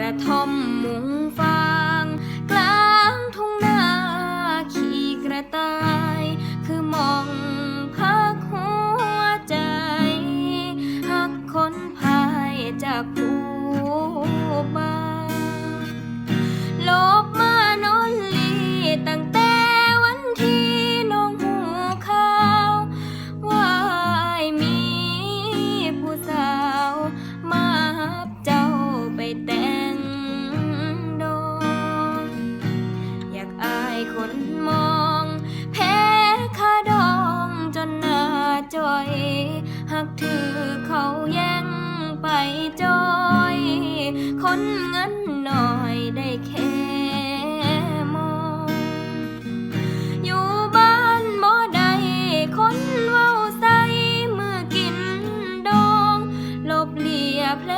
ระท่อมมุงฟาง กลางทุ่งนาขี่กระต่าย คือมองพักหัวใจหักคนพายจากผู้บ้ หักถือเขาแย่งไปจอย คนเงินหน่อยได้แค่มอง อยู่บ้านบ่ได้คนเว้าใสเมือกินดอง ลบเลียเพล